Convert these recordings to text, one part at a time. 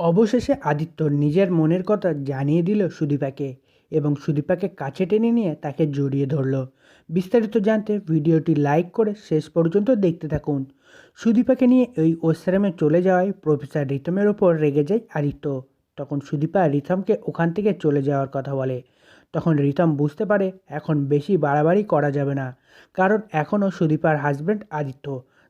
অবশেষে আদিত্য নিজের মনের কথা জানিয়ে দিল সুদীপাকে এবং সুদীপাকে কাছে টেনে নিয়ে তাকে জড়িয়ে ধরল। বিস্তারিত জানতে ভিডিওটি লাইক করে শেষ পর্যন্ত দেখতে থাকুন। সুদীপাকে নিয়ে ওই আশ্রমে চলে যাওয়ায় প্রফেসর রিতমের ওপর রেগে যায় আদিত্য। তখন সুদীপা রিতমকে ওখান থেকে চলে যাওয়ার কথা বলে। তখন রিতম বুঝতে পারে এখন বেশি বাড়াবাড়ি করা যাবে না, কারণ এখনও সুদীপার হাজব্যান্ড আদিত্য।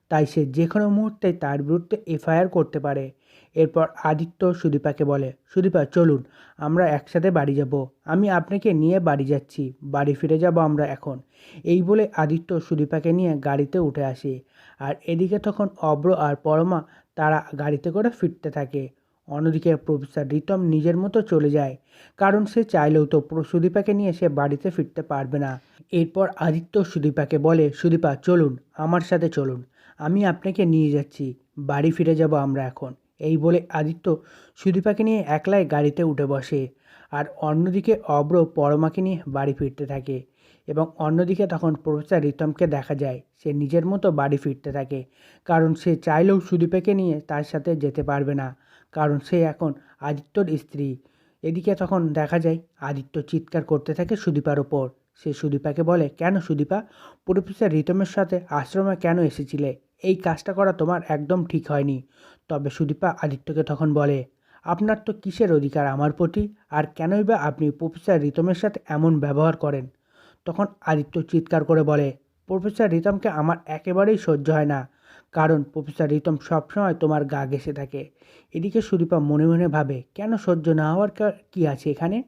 তাই সে যে কোনো মুহূর্তে তার বিরুদ্ধে এফআইআর করতে পারে। এরপর আদিত্য সুদীপাকে বলে, সুদীপা, চলুন, আমরা একসাথে বাড়ি যাব। আমি আপনাকে নিয়ে বাড়ি যাচ্ছি। বাড়ি ফিরে যাব আমরা এখন। এই বলে আদিত্য সুদীপাকে নিয়ে গাড়িতে উঠে আসে। আর এদিকে তখন অব্র আর পরমা তারা গাড়িতে করে ফিরতে থাকে। অন্যদিকে প্রফেসর রিতম নিজের মতো চলে যায়। কারণ সে চাইলেও তো সুদীপাকে নিয়ে সে বাড়িতে ফিরতে পারবে না। এরপর আদিত্য সুদীপাকে বলে, সুদীপা, চলুন, আমার সাথে চলুন। আমি আপনাকে নিয়ে যাচ্ছি। বাড়ি ফিরে যাব আমরা এখন। এই বলে আদিত্য সুদীপাকে নিয়ে একলাই গাড়িতে উঠে বসে। আর অন্যদিকে অব্র পরমাকে নিয়ে বাড়ি ফিরতে থাকে এবং অন্যদিকে তখন প্রফেসর রিতমকে দেখা যায়। সে নিজের মতো বাড়ি ফিরতে থাকে। কারণ সে চাইলেও সুদীপাকে নিয়ে তার সাথে যেতে পারবে না। কারণ সে এখন আদিত্যর স্ত্রী। এদিকে তখন দেখা যায়, আদিত্য চিৎকার করতে থাকে সুদীপার ওপর। সে সুদীপাকে বলে, কেন সুদীপা? প্রফেসর রিতমের সাথে আশ্রমে কেন এসেছিলে? এই কাজটা করা তোমার একদম ঠিক হয়নি। তবে সুদীপা আদিত্যকে তখন বলে, আপনার তো কিসের অধিকার আমার প্রতি? আর কেনই বা আপনি প্রফেসর রিতমের সাথে এমন ব্যবহার করেন? তখন আদিত্য চিৎকার করে বলে, প্রফেসর রিতমকে আমার একেবারেই সহ্য হয় না। কারণ প্রফেসর রিতম সবসময় তোমার গা ঘেসে থাকে। এদিকে সুদীপা মনে মনে ভাবে, কেন সহ্য না হওয়ার কা- আছে এখানে?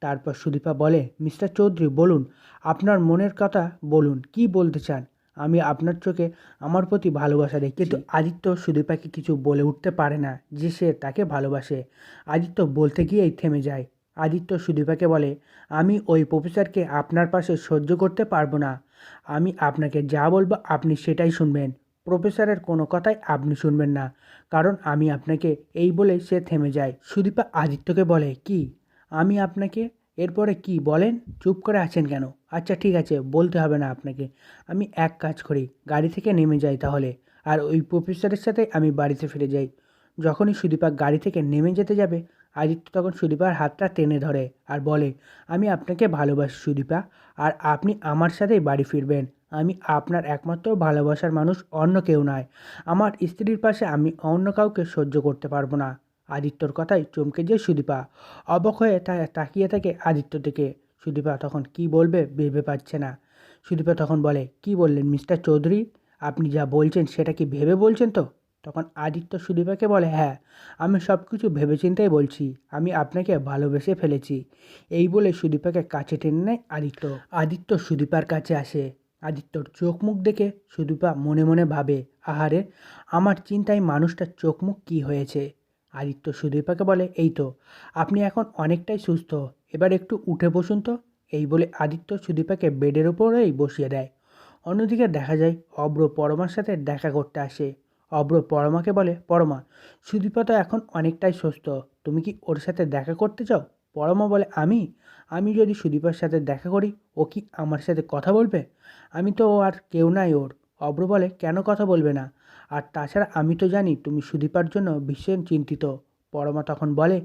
তারপর সুদীপা বলে, মিস্টার চৌধুরী, বলুন। আপনার মনের কথা বলুন। কি বলতে চান? আমি আপনার চোখে আমার প্রতি ভালোবাসা দেখি কিন্তু আদিত্য সুদীপাকে কিছু বলে উঠতে পারে না যে সে তাকে ভালোবাসে। আদিত্য বলতে গিয়েই থেমে যায়। আদিত্য সুদীপাকে বলে আমি ওই প্রফেসরকে আপনার পাশে সহ্য করতে পারব না। আমি আপনাকে যা বলব আপনি সেটাই শুনবেন। প্রফেসরের কোনো কথাই আপনি শুনবেন না। কারণ আমি আপনাকে এই বলে সে থেমে যায়। সুদীপা আদিত্যকে বলে কি? আমি আপনাকে এরপরে কি বলেন? চুপ করে আছেন কেন? আচ্ছা ঠিক আছে, বলতে হবে না আপনাকে। আমি এক কাজ করি, গাড়ি থেকে নেমে যাই তাহলে। আর ওই প্রফেসরের সাথে আমি বাড়িতে ফিরে যাই। যখনই সুদীপা গাড়ি থেকে নেমে যেতে যাবে, আদিত্য তখন সুদীপার হাতটা টেনে ধরে আর বলে, আমি আপনাকে ভালোবাসি সুদীপা, আর আপনি আমার সাথেই বাড়ি ফিরবেন। আমি আপনার একমাত্র ভালোবাসার মানুষ অন্য কেউ নয়। আমার স্ত্রীর পাশে আমি অন্য কাউকে সহ্য করতে পারব না। আদিত্যর কথাই চমকে যায় সুদীপা। অবাক হয়ে তাকিয়ে থাকে আদিত্য থেকে সুদীপা তখন কি বলবে ভেবে পাচ্ছে না। সুদীপা তখন বলে, কি বললেন মিস্টার চৌধুরী? আপনি যা বলছেন সেটা কি ভেবে বলছেন তো? তখন আদিত্য সুদীপাকে বলে হ্যাঁ আমি সব কিছু ভেবেচিন্তেই বলছি। আমি আপনাকে ভালোবেসে ফেলেছি। এই বলে সুদীপাকে কাছে টেনে নেয় আদিত্য। আদিত্য সুদীপার কাছে আসে। আদিত্যর চোখ মুখ দেখে সুদীপা মনে মনে ভাবে, আহারে, আমার চিন্তায় মানুষটার চোখ মুখ কী হয়েছে? আদিত্য সুদীপাকে বলে, এই তো, আপনি এখন অনেকটাই সুস্থ। এবার একটু উঠে বসুন তো। এই বলে আদিত্য সুদীপাকে বেডের ওপরেই বসিয়ে দেয়। অন্যদিকে দেখা যায় অব্র পরমার সাথে দেখা করতে আসে। অব্র পরমাকে বলে, পরমা, সুদীপা তো এখন অনেকটাই সুস্থ। তুমি কি ওর সাথে দেখা করতে চাও? পরমা বলে, আমি? আমি যদি সুদীপার সাথে দেখা করি, ও কি আমার সাথে কথা বলবে? আমি তো আর কেউ নাই ওর। অব্র বলে, কেন কথা বলবে না? আর তাছাড়া আমি তো জানি তুমি সুদীপার জন্য ভীষণ চিন্তিত। পরমা তখন বলে,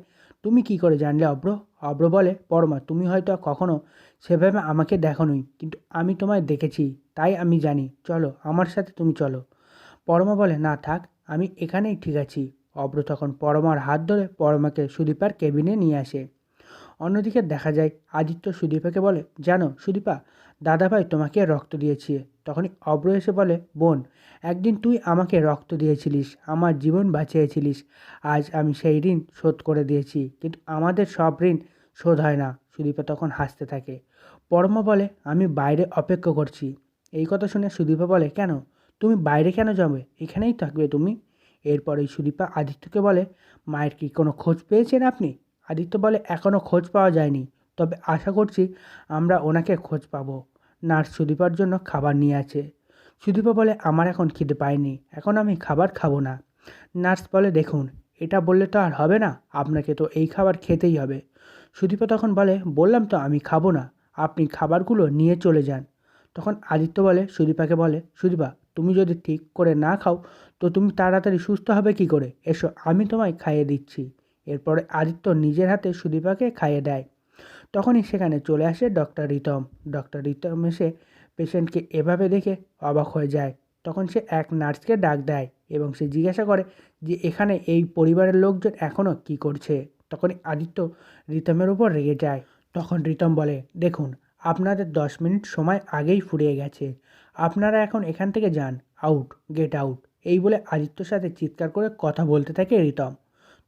তুমি কি করে জানলে অব্র? অব্র বলে, পরমা, তুমি হয়তো কখনো সেভাবে আমাকে দেখোনি, কিন্তু আমি তোমায় দেখেছি, তাই আমি জানি। চলো, আমার সাথে তুমি চলো। পরমা বলে, না, থাক, আমি এখানেই ঠিক আছি। অব্র তখন পরমার হাত ধরে পরমাকে সুদীপার কেবিনে নিয়ে আসে। অন্যদিকে দেখা যায়, আদিত্য সুদীপাকে বলে, জানো সুদীপা দাদাভাই, তোমাকে রক্ত দিয়েছি। তখনই অব্র এসে বলে, বোন, একদিন তুই আমাকে রক্ত দিয়েছিলিস, আমার জীবন বাঁচিয়েছিলিস। আজ আমি সেই ঋণ শোধ করে দিয়েছি, কিন্তু আমাদের সব ঋণ শোধ হয় না। সুদীপা তখন হাসতে থাকে। পরমা বলে, আমি বাইরে অপেক্ষা করছি। এই কথা শুনে সুদীপা বলে, কেন? তুমি বাইরে কেন যাবে? এখানেই থাকবে তুমি? এরপরেই সুদীপা আদিত্যকে বলে, মায়ের কি কোনো খোঁজ পেয়েছেন আপনি? আদিত্য বলে এখনও খোঁজ পাওয়া যায়নি। তবে আশা করছি আমরা ওনাকে খোঁজ পাবো। নার্স সুদীপার জন্য খাবার নিয়ে আছে। সুদীপা বলে, আমার এখন খিদে পায়নি, এখন আমি খাবার খাব না। নার্স বলে, দেখুন, এটা বললে তো আর হবে না, আপনাকে তো এই খাবার খেতেই হবে। সুদীপা তখন বলে, বললাম তো আমি খাব না, আপনি খাবারগুলো নিয়ে চলে যান। তখন আদিত্য বলে, সুদীপাকে বলে, সুদীপা, তুমি যদি ঠিক করে না খাও, তো তুমি তাড়াতাড়ি সুস্থ হবে কি করে? এসো, আমি তোমায় খাইয়ে দিচ্ছি। এরপরে আদিত্য নিজের হাতে সুদীপাকে খাইয়ে দেয়। তখনই সেখানে চলে আসে ডক্টর রিতম। ডক্টর রিতম এসে পেশেন্টকে এভাবে দেখে অবাক হয়ে যায়। তখন সে এক নার্সকে ডাক দেয় এবং সে জিজ্ঞাসা করে যে, এখানে এই পরিবারের লোকজন এখনও কী করছে? তখনই আদিত্য রিতমের উপর রেগে যায়। তখন রিতম বলে, দেখুন, আপনাদের দশ মিনিট সময় আগেই ফুরিয়ে গেছে। আপনারা এখন এখান থেকে যান। আউট গেট আউট এই বলে আদিত্যর সাথে চিৎকার করে কথা বলতে থাকে রিতম।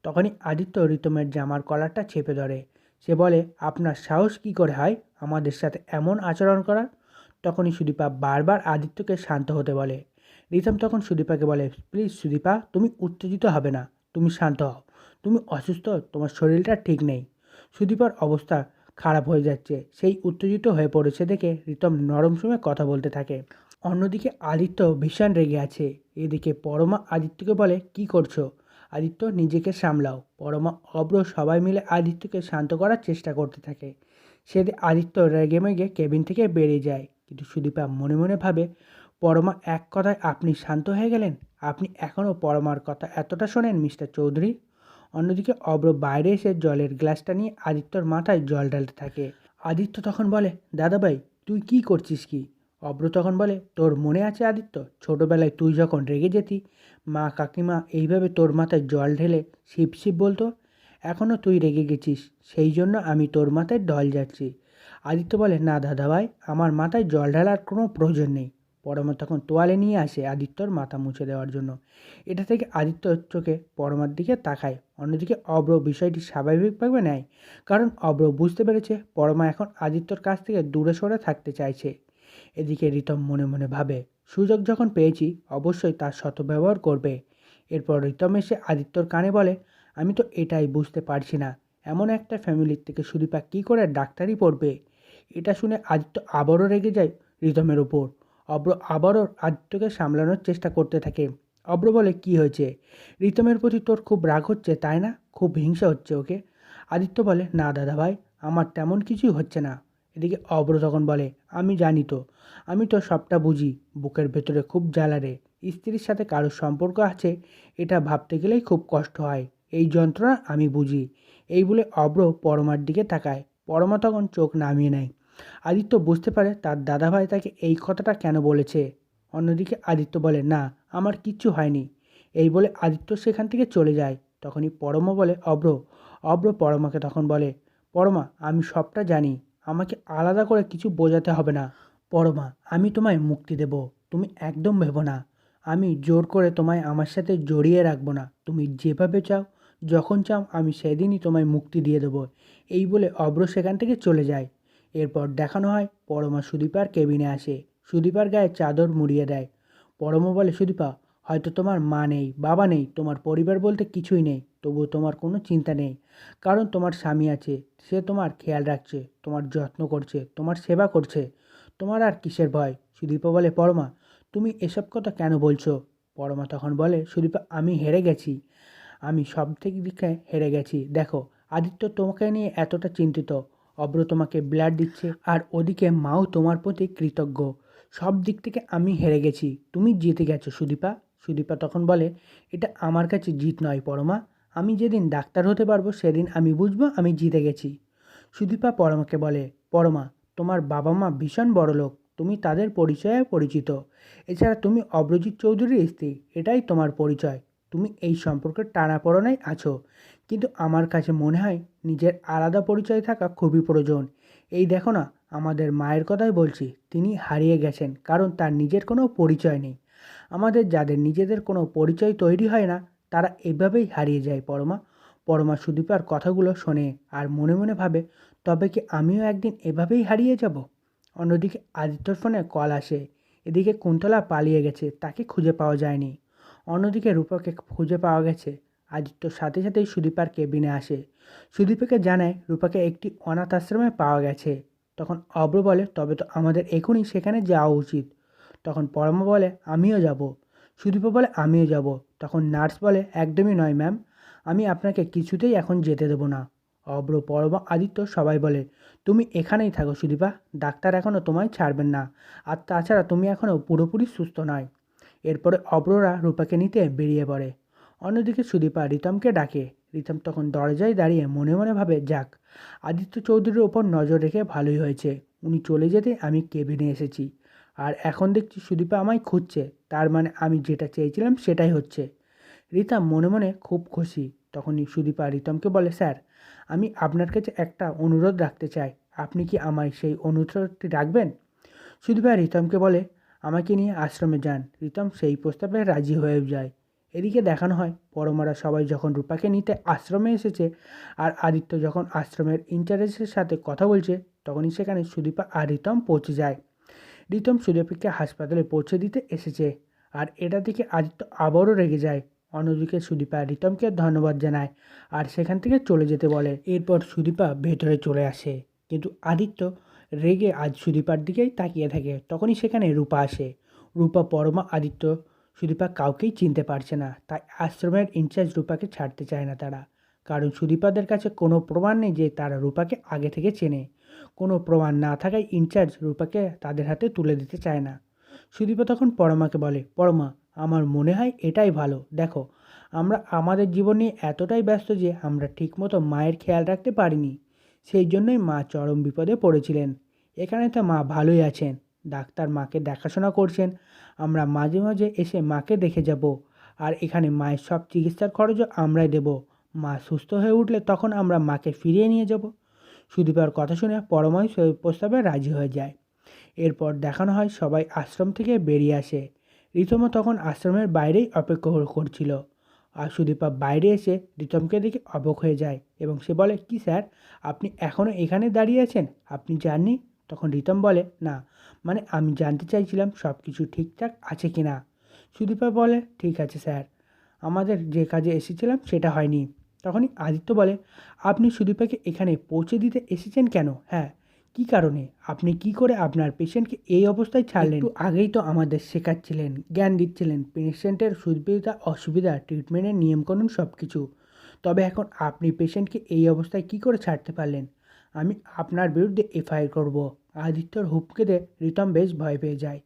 তখনই আদিত্য রিতমের জামার কলারটা চেপে ধরে। সে বলে, আপনার সাহস কী করে হয় আমাদের সাথে এমন আচরণ করার? তখনই সুদীপা বারবার আদিত্যকে শান্ত হতে বলে। রিতম তখন সুদীপাকে বলে, প্লিজ সুদীপা, তুমি উত্তেজিত হবে না। তুমি শান্ত হও। তুমি অসুস্থ, তোমার শরীরটা ঠিক নেই সুদীপার অবস্থা খারাপ হয়ে যাচ্ছে। সেই উত্তেজিত হয়ে পড়েছে দেখে রিতম নরম সময় কথা বলতে থাকে। অন্যদিকে আদিত্য ভীষণ রেগে আছে। এদিকে পরমা আদিত্যকে বলে, কি করছ? আদিত্য নিজেকে সামলাও। পরমা অব্র সবাই মিলে আদিত্যকে শান্ত করার চেষ্টা করতে থাকে। সেদিন আদিত্য রেগে মেগে কেবিন থেকে বেরিয়ে যায়। কিন্তু সুদীপা মনে মনে ভাবে, পরমা, এক কথায় আপনি শান্ত হয়ে গেলেন? আপনি এখনও পরমার কথা এতটা শোনেন, মিস্টার চৌধুরী? অন্যদিকে অব্র বাইরে এসে জলের গ্লাসটা নিয়ে আদিত্যর মাথায় জল ঢালতে থাকে। আদিত্য তখন বলে, দাদাভাই, তুই কি করছিস কি? অব্র তখন বলে, তোর মনে আছে আদিত্য? ছোটোবেলায় তুই যখন রেগে যেতি, মা কাকিমা এইভাবে তোর মাথায় জল ঢেলে শিব শিব বলতো এখনও তুই রেগে গেছিস, সেই জন্য আমি তোর মাথায় ঢল যাচ্ছি। আদিত্য বলে, না দাদাভাই আমার মাথায় জল ঢালার কোনো প্রয়োজন নেই। পরমা তখন তোয়ালে নিয়ে আসে আদিত্যর মাথা মুছে দেওয়ার জন্য। এটা থেকে আদিত্যর চোখে পরমার দিকে তাকায়, অন্যদিকে অব্র বিষয়টি স্বাভাবিকভাবে নেয়, কারণ অব্র বুঝতে পেরেছে পরমা এখন আদিত্যর কাছ থেকে দূরে সরে থাকতে চাইছে। এদিকে রিতম মনে মনে ভাবে, সুযোগ যখন পেয়েছি, অবশ্যই তার সদ্ব্যবহার করবে। এরপর রিতম এসে আদিত্যর কানে বলে, আমি তো এটাই বুঝতে পারছি না, এমন একটা ফ্যামিলির থেকে সুদীপা কী করে ডাক্তারি পড়বে? এটা শুনে আদিত্য আবারও রেগে যায় রিতমের ওপর অব্র আবারও আদিত্যকে সামলানোর চেষ্টা করতে থাকে। অব্র বলে, কি হয়েছে? রিতমের প্রতি তোর খুব রাগ হচ্ছে, তাই না? খুব হিংসা হচ্ছে ওকে? আদিত্য বলে, না দাদা ভাই আমার তেমন কিছুই হচ্ছে না। এদিকে অব্র তখন বলে, আমি জানি তো, আমি তো সবটা বুঝি, বুকের ভেতরে খুব জ্বালা রে। স্ত্রীর সাথে কারোর সম্পর্ক আছে, এটা ভাবতে গেলেই খুব কষ্ট হয়। এই যন্ত্রণা আমি বুঝি। এই বলে অব্র পরমার দিকে তাকায়। পরমা তখন চোখ নামিয়ে নেয়। আদিত্য বুঝতে পারে তার দাদাভাই তাকে এই কথাটা কেন বলেছে। অন্যদিকে আদিত্য বলে, না, আমার কিচ্ছু হয়নি। এই বলে আদিত্য সেখান থেকে চলে যায়। তখনই পরমা বলে, অব্র অব্র পরমাকে তখন বলে, পরমা, আমি সবটা জানি। আমাকে আলাদা করে কিছু বোঝাতে হবে না। পরমা, আমি তোমায় মুক্তি দেব। তুমি একদম ভেবো না। আমি জোর করে তোমায় আমার সাথে জড়িয়ে রাখব না। তুমি যেভাবে চাও, যখন চাও, আমি সেদিনই তোমায় মুক্তি দিয়ে দেবো। এই বলে অব্র সেখান থেকে চলে যায়। এরপর দেখানো হয়, পরমা সুদীপার কেবিনে আসে। সুদীপার গায়ে চাদর মুড়িয়ে দেয়। পরমা বলে, সুদীপা, হয়তো তোমার মা নেই, বাবা নেই, তোমার পরিবার বলতে কিছুই নেই। তবুও তোমার কোনো চিন্তা নেই। কারণ তোমার স্বামী আছে, সে তোমার খেয়াল রাখছে, তোমার যত্ন করছে, তোমার সেবা করছে। তোমার আর কিসের ভয়? সুদীপা বলে, পরমা, তুমি এসব কথা কেন বলছো? পরমা তখন বলে, সুদীপা, আমি হেরে গেছি। আমি সব থেকে দিকে হেরে গেছি। দেখো, আদিত্য তোমাকে নিয়ে এতটা চিন্তিত। অব্র তোমাকে ব্লাড দিচ্ছে, আর ওদিকে মাও তোমার প্রতি কৃতজ্ঞ। সব দিক থেকে আমি হেরে গেছি। তুমি জিতে গেছো, সুদীপা। সুদীপা তখন বলে, এটা আমার কাছে জিত নয়, পরমা। আমি যেদিন ডাক্তার হতে পারব, সেদিন আমি বুঝব আমি জিতে গেছি। সুদীপা পরমাকে বলে, পরমা, তোমার বাবা মা ভীষণ বড় লোক তুমি তাদের পরিচয়ে পরিচিত। এছাড়া তুমি অব্রজিৎ চৌধুরীর স্ত্রী। এটাই তোমার পরিচয়। তুমি এই সম্পর্কের টানাপড়নায় আছো। কিন্তু আমার কাছে মনে হয়, নিজের আলাদা পরিচয় থাকা খুবই প্রয়োজন। এই দেখো না, আমাদের মায়ের কথাই বলছি, তিনি হারিয়ে গেছেন, কারণ তার নিজের কোনো পরিচয় নেই। আমাদের যাদের নিজেদের কোনো পরিচয় তৈরি হয় না তারা এভাবেই হারিয়ে যায় পরমা। পরমা সুদীপার কথাগুলো শোনে আর মনে মনে ভাবে, তবে কি আমিও একদিন এভাবেই হারিয়ে যাব? অন্যদিকে আদিত্যর ফোনে কল আসে। এদিকে কুন্তলা পালিয়ে গেছে, তাকে খুঁজে পাওয়া যায়নি। অন্যদিকে রূপাকে খুঁজে পাওয়া গেছে। আদিত্য সাথে সাথেই সুদীপার কেবিনে আসে। সুদীপাকে জানায়, রূপাকে একটি অনাথ আশ্রমে পাওয়া গেছে। তখন অব্র বলে, তবে তো আমাদের এখনই সেখানে যাওয়া উচিত। তখন পরমা বলে, আমিও যাব। সুদীপা বলে, আমিও যাব। তখন নার্স বলে, একদমই নয়, ম্যাম। আমি আপনাকে কিছুতেই এখন যেতে দেবো না। অব্র পরমা আদিত্য সবাই বলে, তুমি এখানেই থাকো সুদীপা। ডাক্তার এখনও তোমায় ছাড়বেন না। আর তাছাড়া তুমি এখনও পুরোপুরি সুস্থ নয়। এরপরে অব্ররা রূপাকে নিতে বেরিয়ে পড়ে। অন্যদিকে সুদীপা রিতমকে ডাকে। রিতম তখন দরজায় দাঁড়িয়ে মনে মনে ভাবে, যাক, আদিত্য চৌধুরীর ওপর নজর রেখে ভালোই হয়েছে। উনি চলে যেতে আমি কেবিনে এসেছি। আর এখন দেখছি সুদীপা আমায় খুঁজছে। তার মানে আমি যেটা চেয়েছিলাম সেটাই হচ্ছে। রিতম মনে মনে খুব খুশি। তখনই সুদীপা রিতমকে বলে, স্যার, আমি আপনার কাছে একটা অনুরোধ রাখতে চাই। আপনি কি আমায় সেই অনুরোধটি রাখবেন? সুদীপা রিতমকে বলে, আমাকে নিয়ে আশ্রমে যান রিতম সেই প্রস্তাবে রাজি হয়ে যায়। এদিকে দেখানো হয়, পরমারা সবাই যখন রূপাকে নিতে আশ্রমে এসেছে আর আদিত্য যখন আশ্রমের ইনচার্জের সাথে কথা বলছে, তখনই সেখানে সুদীপা আর রিতম পৌঁছে যায়। রিতম সুদীপাকে হাসপাতালে পৌঁছে দিতে এসেছে। আর এটা থেকে আদিত্য আবারও রেগে যায়। অন্যদিকে সুদীপা রিতমকে ধন্যবাদ জানায় আর সেখান থেকে চলে যেতে বলে। এরপর সুদীপা ভেতরে চলে আসে। কিন্তু আদিত্য রেগে আজ সুদীপার দিকেই তাকিয়ে থাকে। তখনই সেখানে রূপা আসে। রূপা, পরমা, আদিত্য, সুদীপা কাউকেই চিনতে পারছে না। তাই আশ্রমের ইনচার্জ রূপাকে ছাড়তে চায় না তারা। কারণ সুদীপাদের কাছে কোনো প্রমাণ নেই যে তারা রূপাকে আগে থেকে চেনে। কোনো প্রমাণ না থাকায় ইনচার্জ রূপাকে তাদের হাতে তুলে দিতে চায় না। সুদীপা তখন পরমাকে বলে, পরমা, আমার মনে হয় এটাই ভালো। দেখো, আমরা আমাদের জীবন নিয়ে এতটাই ব্যস্ত যে আমরা ঠিকমতো মায়ের খেয়াল রাখতে পারিনি। সেই জন্যই মা চরম বিপদে পড়েছিলেন। এখানে তো মা ভালোই আছেন। ডাক্তার মাকে দেখাশোনা করছেন। আমরা মাঝে মাঝে এসে মাকে দেখে যাব। আর এখানে মায়ের সব চিকিৎসার খরচও আমরাই দেব। মা সুস্থ হয়ে উঠলে তখন আমরা মাকে ফিরিয়ে নিয়ে যাব। সুদীপার কথা শুনে পরময় সেই প্রস্তাবে রাজি হয়ে যায়। এরপর দেখানো হয় সবাই আশ্রম থেকে বেরিয়ে আসে। রিতমও তখন আশ্রমের বাইরেই অপেক্ষা করছিল। আর সুদীপা বাইরে এসে রিতমকে দেখে অবাক হয়ে যায় এবং সে বলে, কি স্যার, আপনি এখনও এখানে দাঁড়িয়ে আছেন? আপনি জাননি তখন রিতম বলে, না মানে আমি জানতে চাইছিলাম সব কিছু ঠিকঠাক আছে কি না সুদীপা বলে, ঠিক আছে স্যার, আমাদের যে কাজে এসেছিলাম সেটা হয়নি। তখনই আদিত্য বলে, আপনি সুদীপাকে এখানে পৌঁছে দিতে এসেছেন কেন? হ্যাঁ কি কারণে? আপনি কি করে আপনার পেশেন্টকে এই অবস্থায় ছাড়লেন? একটু আগেই তো আমাদের শেখাচ্ছিলেন, জ্ঞান দিচ্ছিলেন পেশেন্টের সুবিধা অসুবিধা ট্রিটমেন্টের নিয়মকানুন সব কিছু তবে এখন আপনি পেশেন্টকে এই অবস্থায় কি করে ছাড়তে পারলেন? আমি আপনার বিরুদ্ধে এফআইআর করব। আদিত্যর হুপকে রিতম বেশ ভয় পেয়ে যায়।